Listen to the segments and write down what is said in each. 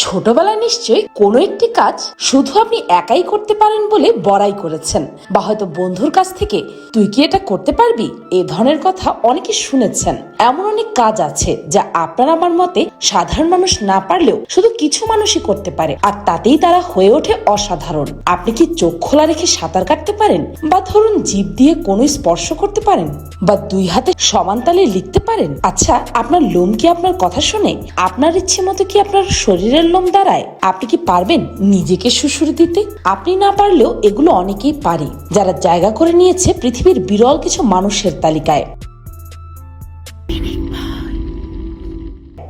ছোটবেলায় নিশ্চয়ই কোনো একটি কাজ শুধু আপনি একাই করতে পারেন বলে বড়াই করেছেন। বা হয়তো বন্ধুর কাছ থেকে, তুই কি এটা করতে পারবি? এ ধরনের কথা অনেকে শুনেছেন। এমন অনেক কাজ আছে যা আপনার আমার মতে সাধারণ মানুষ না পারলেও শুধু কিছু মানুষই করতে পারে। আর তাতেই তারা হয়ে ওঠে অসাধারণ। আপনি কি চোখ খোলা রেখে সাঁতার কাটতে পারেন? বা ধরুন জীব দিয়ে কোনো স্পর্শ করতে পারেন? বা দুই হাতে সমান তালে লিখতে পারেন? আচ্ছা আপনার লোম কি আপনার কথা শুনে? আপনার ইচ্ছে মতো কি আপনার শরীরের লোম দ্বারায় আপনি কি পারবেন নিজেকে সুসুর দিতে? আপনি না পারলেও এগুলো অনেকেই পারে, যারা জায়গা করে নিয়েছে পৃথিবীর বিরল কিছু মানুষের তালিকায়।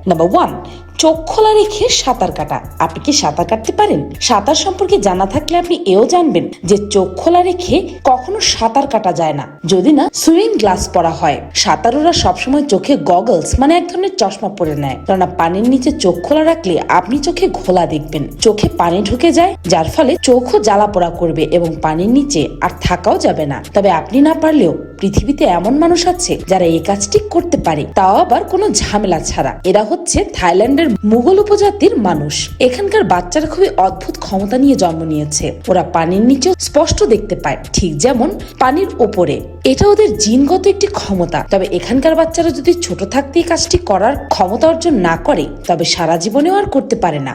নাম্বার ওয়ান চোখ খোলা রেখে সাঁতার কাটা। আপনি কি সাঁতার কাটতে পারেন? সাঁতার সম্পর্কে জানা থাকলে আপনি এও জানবেন যে চোখ খোলা রেখে কখনো সাঁতার কাটা যায় না। যদি না, সুইমিং গ্লাস পরা হয়। সাঁতারুরা সবসময় চোখে গগলস মানে এক ধরনের চশমা পরে নেয়। কেননা পানির নিচে চোখ খোলা রাখলে আপনি চোখে ঘোলা দেখবেন। চোখে পানি ঢুকে যায়, যার ফলে চোখও জ্বালা পোড়া করবে এবং পানির নিচে আর থাকাও যাবে না। তবে আপনি না পারলেও পৃথিবীতে এমন মানুষ আছে যারা এই কাজটি করতে পারে, তাও আবার কোনো ঝামেলা ছাড়া। এরা হচ্ছে থাইল্যান্ডের মুঘল উপজাতির মানুষ। এখানকার বাচ্চারা খুবই অদ্ভুত ক্ষমতা নিয়ে জন্ম নিয়েছে। ওরা পানির নিচে স্পষ্ট দেখতে পায়, ঠিক যেমন পানির ওপরে। এটা ওদের জিনগত একটি ক্ষমতা। তবে এখানকার বাচ্চারা যদি ছোট থাকতে এই কাজটি করার ক্ষমতা অর্জন না করে, তবে সারা জীবনেও আর করতে পারে না।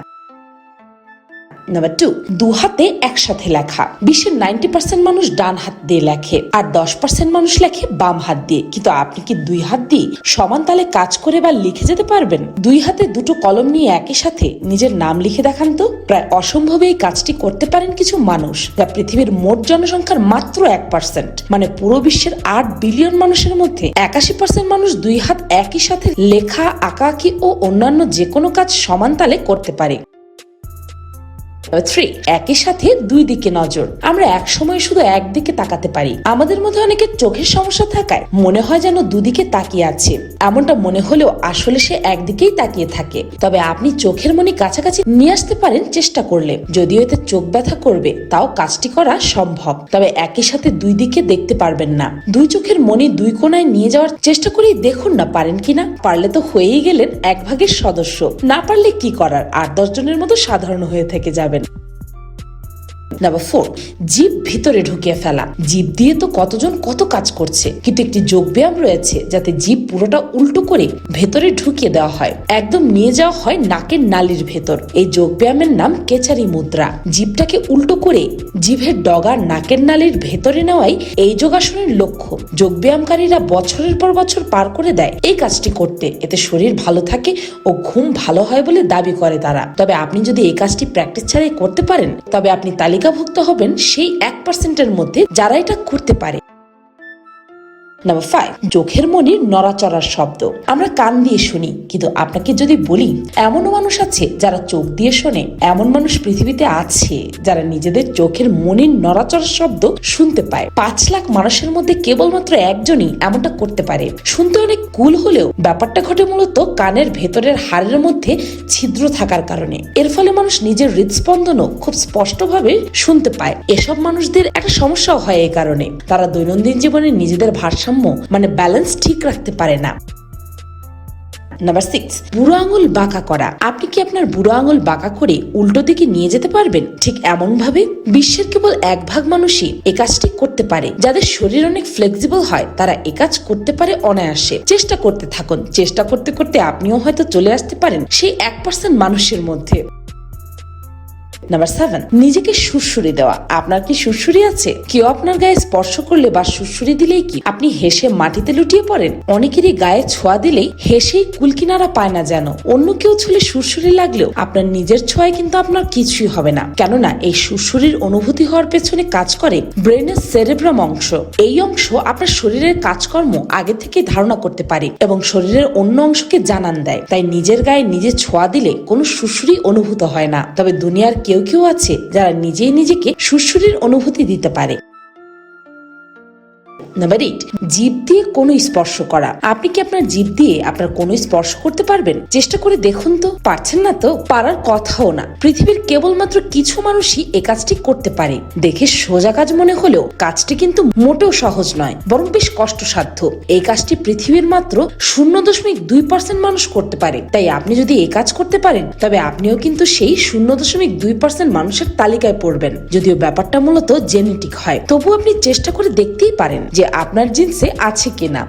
নাম্বার টু দু হাতে একসাথে লেখা। বিশ্বের নাইনটি পার্সেন্ট মানুষ ডান হাত দিয়ে লেখে আর দশ পার্সেন্ট মানুষ লেখে বাম হাত দিয়ে। কিন্তু আপনি কি দুই হাত দিয়ে সমান তালে কাজ করে বা লিখে যেতে পারবেন? দুই হাতে দুটো কলম নিয়ে একই সাথে নিজের নাম লিখে দেখান তো। প্রায় অসম্ভবে এই কাজটি করতে পারেন কিছু মানুষ যা পৃথিবীর মোট জনসংখ্যার মাত্র এক পার্সেন্ট। মানে পুরো বিশ্বের আট বিলিয়ন মানুষের মধ্যে একাশি পার্সেন্ট মানুষ দুই হাত একই সাথে লেখা আঁকাআঁকি ও অন্যান্য যে কোনো কাজ সমান তালে করতে পারে। থ্রি একই সাথে দুই দিকে নজর। আমরা এক সময় শুধু একদিকে তাকাতে পারি। আমাদের মধ্যে অনেকের চোখের সমস্যা থাকায় মনে হয় যেন দুদিকে তাকিয়ে আছে। এমনটা মনে হলেও আসলে সে একদিকেই তাকিয়ে থাকে। তবে আপনি চোখের মনি কাছাকাছি নিয়ে আসতে পারেন চেষ্টা করলে। যদিও এতে চোখ ব্যথা করবে, তাও কাজটি করা সম্ভব। তবে একই সাথে দুই দিকে দেখতে পারবেন না। দুই চোখের মনি দুই কোনায় নিয়ে যাওয়ার চেষ্টা করেই দেখুন না পারেন কিনা পারলে তো হয়েই গেলেন এক ভাগের সদস্য। না পারলে কি করার? আট দশ জনের মতো সাধারণ হয়ে থেকে যাবেন। নাম্বার ফোর জীব ভিতরে ঢুকিয়ে ফেলা। জীব দিয়ে তো কতজন কত কাজ করছে। কিন্তু একটি যোগ ব্যায়াম রয়েছে যাতে জীব পুরোটা উল্টো করে ভেতরে ঢুকিয়ে দেওয়া হয়। একদম নিয়ে যাওয়া হয় নাকের নালির ভেতর। এই যোগ ব্যায়ামের নাম কেচারি মুদ্রা। জীবটাকে উল্টো করে জিভের ডগা নাকের নালির ভেতরে নেওয়াই এই যোগাসনের লক্ষ্য। যোগ ব্যায়ামকারীরা বছরের পর বছর পার করে দেয় এই কাজটি করতে। এতে শরীর ভালো থাকে ও ঘুম ভালো হয় বলে দাবি করে তারা। তবে আপনি যদি এই কাজটি প্র্যাকটিস ছাড়াই করতে পারেন, তবে আপনি তালিকাভুক্ত হবেন সেই এক পার্সেন্টের মধ্যে যারা এটা করতে পারে। নাম্বার ফাইভ চোখের মনির নড়াচড়ার শব্দ। আমরা কান দিয়ে শুনি, কিন্তু আপনাকে যদি বলি, এমনও মানুষ আছে যারা চোখ দিয়ে শোনে, এমন মানুষ পৃথিবীতে আছে যারা নিজেদের চোখের মনির নড়াচড়ার শব্দ শুনতে পায়। পাঁচ লাখ মানুষের মধ্যে কেবলমাত্র একজনই এমনটা করতে পারে। শুনতে অনেক কুল হলেও ব্যাপারটা ঘটে মূলত কানের ভেতরের হাড়ের মধ্যে ছিদ্র থাকার কারণে। এর ফলে মানুষ নিজের হৃদস্পন্দনও খুব স্পষ্টভাবে শুনতে পায়। এসব মানুষদের একটা সমস্যাও হয় এই কারণে। তারা দৈনন্দিন জীবনে নিজেদের ভারসাম্য মানে ব্যালেন্স ঠিক রাখতে পারে না। নাম্বার সিক্স বুড়ো আঙুল বাঁকা করা। আপনি কি আপনার বুড়ো আঙুল বাঁকা করে উল্টো দিকে নিয়ে যেতে পারবেন? ঠিক এমন ভাবে বিশ্বের কেবল এক ভাগ মানুষই এ কাজটি করতে পারে। যাদের শরীর অনেক ফ্লেক্সিবল হয়, তারা এ কাজ করতে পারে অনায়াসে। চেষ্টা করতে থাকুন। চেষ্টা করতে করতে আপনিও হয়তো চলে আসতে পারেন সেই এক পার্সেন্ট মানুষের মধ্যে। নাম্বার সেভেন নিজেকে সুরসুরি দেওয়া। আপনার কি সুরসুরি আছে? কেউ আপনার গায়ে স্পর্শ করলে বা সুরসুরি দিলেই কি? আপনি হেসে মাটিতে লুটিয়ে পড়েন? অনেকেরই গায়ে ছোঁয়া দিলেই হেসেই কুলকিনারা পায় না যেন। অন্য কেউ ছুলে সুরসুরি লাগলেও আপনার নিজের ছোঁয়ায় কিন্তু আপনার কিছুই হবে না। কেননা এই সুরসুরির অনুভূতি হওয়ার পেছনে কাজ করে ব্রেনের সেরেব্রাম অংশ। এই অংশ আপনার শরীরের কাজকর্ম আগে থেকে ধারণা করতে পারে এবং শরীরের অন্য অংশকে জানান দেয়। তাই নিজের গায়ে নিজে ছোঁয়া দিলে কোনো সুরসুরি অনুভূত হয় না। তবে দুনিয়ার কেউ কেউ কেউ আছে যারা নিজেই নিজেকে সুরসুরির অনুভূতি দিতে পারে। নাম্বার এইট জিভ দিয়ে কোনো স্পর্শ করা। আপনি কি আপনার জিভ দিয়ে আপনার কোনো স্পর্শ করতে পারবেন? চেষ্টা করে দেখুন তো। পারছেন না তো? পারার কথাও না। পৃথিবীর কেবলমাত্র কিছু মানুষই এ কাজটি করতে পারে। দেখে সোজা কাজ মনে হলেও কাজটি কিন্তু মোটেও সহজ নয়, বরং বেশ কষ্টসাধ্য। এই কাজটি পৃথিবীর মাত্র শূন্য দশমিক দুই পার্সেন্ট মানুষ করতে পারে। তাই আপনি যদি এই কাজ করতে পারেন, তবে আপনিও কিন্তু সেই শূন্য দশমিক দুই পার্সেন্ট মানুষের তালিকায় পড়বেন। যদিও ব্যাপারটা মূলত জেনেটিক হয় তবু আপনি চেষ্টা করে দেখতেই পারেন যে আপনার জিন্সে আছে কিনা।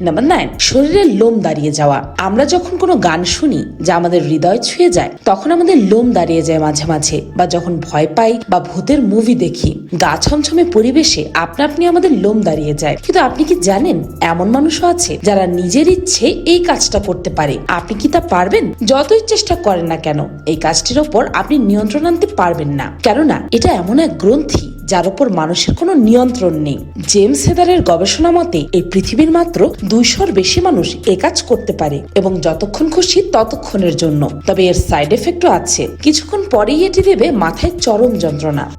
নাম্বার নাইন শরীরের লোম দাঁড়িয়ে যাওয়া। আমরা যখন কোনো গান শুনি, যা আমাদের হৃদয় ছুঁয়ে যায়, তখন আমাদের লোম দাঁড়িয়ে যায় মাঝে মাঝে, বা যখন ভয় পাই, বা ভূতের মুভি দেখি, গা ছমছমে পরিবেশে আপনা আপনি আমাদের লোম দাঁড়িয়ে যায়। কিন্তু আপনি কি জানেন, এমন মানুষও আছে, যারা নিজের ইচ্ছে এই কাজটা করতে পারে। আপনি কি তা পারবেন? যতই চেষ্টা করেন না কেন, এই কাজটির ওপর আপনি নিয়ন্ত্রণ আনতে পারবেন না। কেননা, এটা এমন এক গ্রন্থি যার উপর মানুষের কোনো নিয়ন্ত্রণ নেই। জেমস হেদারের গবেষণা মতে, এই পৃথিবীর মাত্র দুইশোর বেশি মানুষ এ কাজ করতে পারে এবং যতক্ষণ খুশি ততক্ষণের জন্য। তবে এর সাইড এফেক্টও আছে। কিছুক্ষণ পরেই এটি দেবে মাথায় চরম যন্ত্রণা।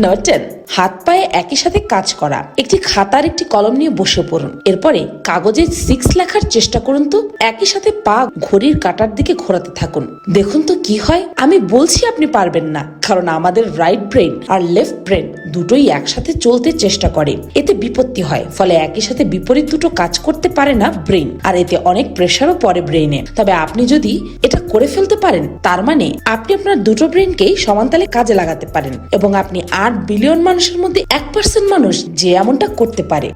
নাম্বার হাত পায়ে একই সাথে কাজ করা, একটি খাতার একটি কলম নিয়ে বসে পড়ুন। এরপরে কাগজে সিক্স লেখার চেষ্টা করুন তো, একই সাথে পা ঘড়ির কাটার দিকে ঘোরাতে থাকুন। দেখুন তো কি হয়, আমি বলছি আপনি পারবেন না, কারণ আমাদের রাইট ব্রেন আর লেফট ব্রেন দুটোই একসাথে চলতে চেষ্টা করে। এতে বিপত্তি হয়, ফলে একই সাথে বিপরীত দুটো কাজ করতে পারে না ব্রেন আর এতে অনেক প্রেশারও পড়ে ব্রেনে তবে আপনি যদি এটা করে ফেলতে পারেন, তার মানে আপনি আপনার দুটো ব্রেনকেই সমানতালে কাজে লাগাতে পারেন, এবং আপনি আট বিলিয়ন মানুষের মধ্যে এক পার্সেন্ট মানুষ যে এমনটা করতে পারে।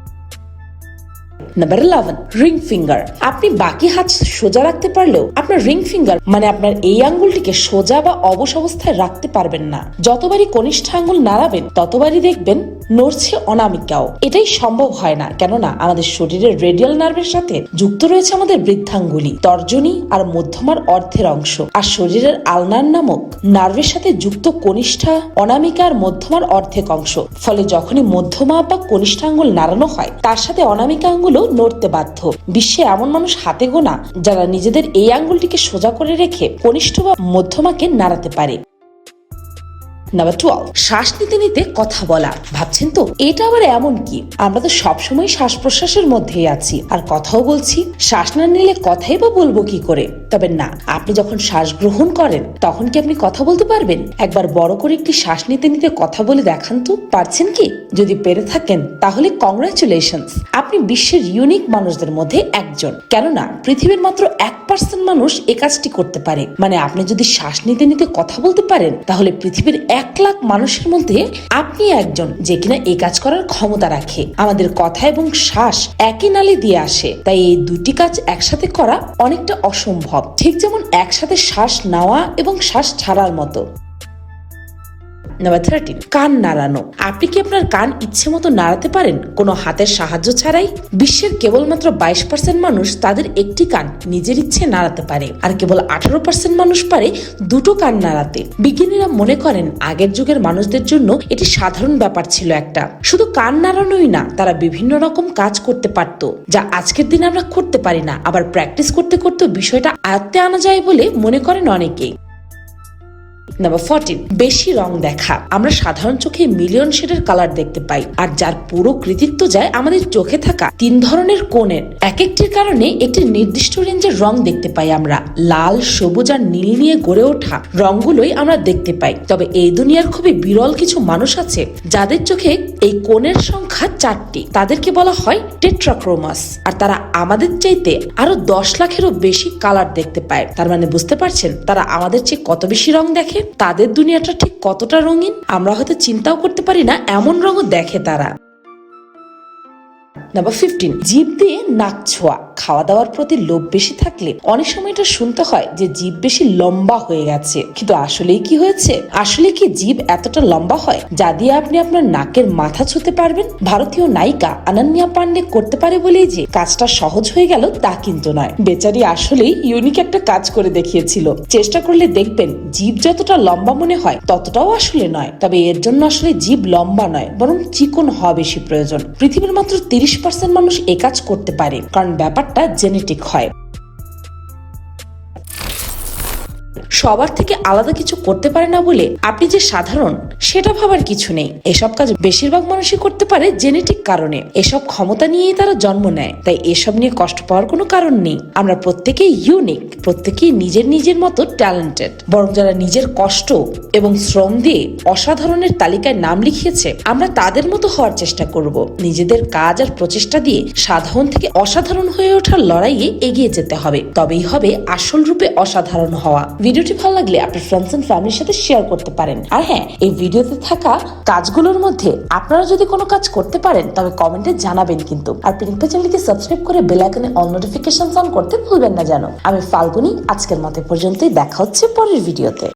নাম্বার ইলেভেন রিং ফিঙ্গার আপনি বাকি হাত সোজা রাখতে পারলেও আপনার রিং ফিঙ্গার মানে আপনার এই আঙ্গুলটিকে সোজা বা অবশ অবস্থায় রাখতে পারবেন না। যতবারই কনিষ্ঠ আঙ্গুল নাড়াবেন, ততবারই দেখবেন নড়ছে অনামিকাও। এটাই সম্ভব হয় না, কেননা আমাদের শরীরের রেডিয়াল নার্ভের সাথে যুক্ত রয়েছে আমাদের বৃদ্ধাঙ্গুলি, তর্জনী আর মধ্যমার অর্ধের অংশ। আর শরীরের আলনার নামক নার্ভের সাথে যুক্ত কনিষ্ঠা অনামিকা আর মধ্যমার অর্ধেক অংশ। ফলে যখনই মধ্যমা বা কনিষ্ঠা আঙ্গুল নাড়ানো হয়, তার সাথে অনামিকা আঙ্গুলও নড়তে বাধ্য। বিশ্বে এমন মানুষ হাতে গোনা, যারা নিজেদের এই আঙ্গুলটিকে সোজা করে রেখে কনিষ্ঠ বা মধ্যমাকে নাড়াতে পারে। নাম্বার টুয়েলভ শ্বাস নিতে নিতে কথা বলা। ভাবছেন তো, এটা আবার এমন কি? আমরা তো সবসময় শ্বাস প্রশ্বাসের মধ্যেই আছি। আর কথাও বলছি, শ্বাস না নিলে কথাই বা বলব কি করে? তবে না। আপনি যখন শ্বাস গ্রহণ করেন, তখন কি আপনি কথা বলতে পারবেন? একবার বড় করে একটি শ্বাস নিতে নিতে কথা বলে দেখান তো। পারছেন কি? যদি পেরে থাকেন, তাহলে কংগ্রাচুলেশন আপনি বিশ্বের ইউনিক মানুষদের মধ্যে একজন। কেননা, পৃথিবীর মাত্র এক পার্সেন্ট মানুষ এ কাজটি করতে পারে। মানে আপনি যদি শ্বাস নিতে নিতে কথা বলতে পারেন, তাহলে পৃথিবীর এক লাখ মানুষের মধ্যে আপনি একজন যে কিনা এই কাজ করার ক্ষমতা রাখে। আমাদের কথা এবং শ্বাস একই নালি দিয়ে আসে। তাই এই দুটি কাজ একসাথে করা অনেকটা অসম্ভব। ঠিক যেমন একসাথে শ্বাস নেওয়া এবং শ্বাস ছাড়ার মতো। নাম্বার থার্টিন কান নাড়ানো। আপনি কি আপনার কান ইচ্ছে মতো নাড়াতে পারেন? কোনো হাতের সাহায্য ছাড়াই? বিশ্বের কেবলমাত্র বাইশ পার্সেন্ট মানুষ তাদের একটি কান নিজের ইচ্ছে নাড়াতে পারে। আর কেবল আঠারো পার্সেন্ট মানুষ পারে দুটো কান নাড়াতে। বিজ্ঞানীরা মনে করেন, আগের যুগের মানুষদের জন্য এটি সাধারণ ব্যাপার ছিল একটা। শুধু কান নাড়ানোই না, তারা বিভিন্ন রকম কাজ করতে পারত, যা আজকের দিনে আমরা করতে পারি না। আবার প্র্যাকটিস করতে করতে বিষয়টা আয়ত্তে আনা যায় বলে মনে করেন অনেকেই নাম্বার ফোরটিন বেশি রং দেখা। আমরা সাধারণ চোখে মিলিয়ন শেডের কালার দেখতে পাই, আর যার পুরো কৃতিত্ব যায় আমাদের চোখে থাকা তিন ধরনের কোণের। এক একটির কারণে একটি নির্দিষ্ট রেঞ্জের রং দেখতে পাই আমরা। লাল, সবুজ আর নীল নিয়ে গড়ে ওঠা রংগুলোই আমরা দেখতে পাই। তবে এই দুনিয়ার খুবই বিরল কিছু মানুষ আছে, যাদের চোখে এই কোণের সংখ্যা চারটি। তাদেরকে বলা হয় টেট্রাক্রোমাস আর তারা আমাদের চাইতে আরও দশ লাখেরও বেশি কালার দেখতে পায়। তার মানে বুঝতে পারছেন? তারা আমাদের চেয়ে কত বেশি রং দেখে? তাদের দুনিয়াটা ঠিক কতটা রঙিন, আমরা হয়তো চিন্তাও করতে পারি না, এমন রঙও দেখে তারা। নাম্বার ফিফটিন জিভ দিয়ে নাক ছোঁয়া খাওয়া দাওয়ার প্রতি লোভ বেশি থাকলে অনেক সময় এটা শুনতে হয় যে জীব বেশি লম্বা হয়ে গেছে। কিন্তু আসলেই কি হয়েছে? আসলে কি জীব এতটা লম্বা হয়? যা দিয়ে আপনি আপনার নাকের মাথা ছুতে পারবেন? ভারতীয় নায়িকা অনন্যা পান্ডে করতে পারে বলেই যে কাজটা সহজ হয়ে গেল তা কিন্তু নয়। বেচারি আসলেই ইউনিক একটা কাজ করে দেখিয়েছিল। চেষ্টা করলে দেখবেন জীব যতটা লম্বা মনে হয়, ততটাও আসলে নয়। তবে এর জন্য আসলে জীব লম্বা নয়, বরং চিকন হওয়া বেশি প্রয়োজন। পৃথিবীর মাত্র তিরিশ পার্সেন্ট মানুষ এ কাজ করতে পারে কারণ ব্যাপারটা জেনেটিক হয়। সবার থেকে আলাদা কিছু করতে পারে না বলে আপনি যে সাধারণ, সেটা ভাবার কিছু নেই। এসব কাজ বেশিরভাগ মানুষই করতে পারে জেনেটিক কারণে। এসব ক্ষমতা নিয়েই তারা জন্ম নেয়। তাই এসব নিয়ে কষ্ট পাওয়ার কোনো কারণ নেই। আমরা প্রত্যেকেই ইউনিক প্রত্যেকেই নিজের নিজের মতো ট্যালেন্টেড বরং যারা নিজের কষ্ট এবং শ্রম দিয়ে অসাধারণের তালিকায় নাম লিখিয়েছে, আমরা তাদের মতো হওয়ার চেষ্টা করব। নিজেদের কাজ আর প্রচেষ্টা দিয়ে সাধারণ থেকে অসাধারণ হয়ে ওঠার লড়াইয়ে এগিয়ে যেতে হবে। তবেই হবে আসল রূপে অসাধারণ হওয়া। ভিডিওটি ভালো লাগলে আপনার ফ্রেন্ডস এন্ড ফ্যামিলির সাথে শেয়ার করতে পারেন। আর হ্যাঁ এই ভিডিওতে থাকা কাজগুলোর মধ্যে আপনারা যদি কোনো কাজ করতে পারেন, তবে কমেন্টে জানাবেন কিন্তু। আর পিঙ্ক চ্যানেলকে সাবস্ক্রাইব করে বেল আইকনে অল নোটিফিকেশন অন করতে ভুলবেন না জানো আমি ফাল্গুনি, আজকের মতে পর্যন্তই। দেখা হচ্ছে পরের ভিডিওতে।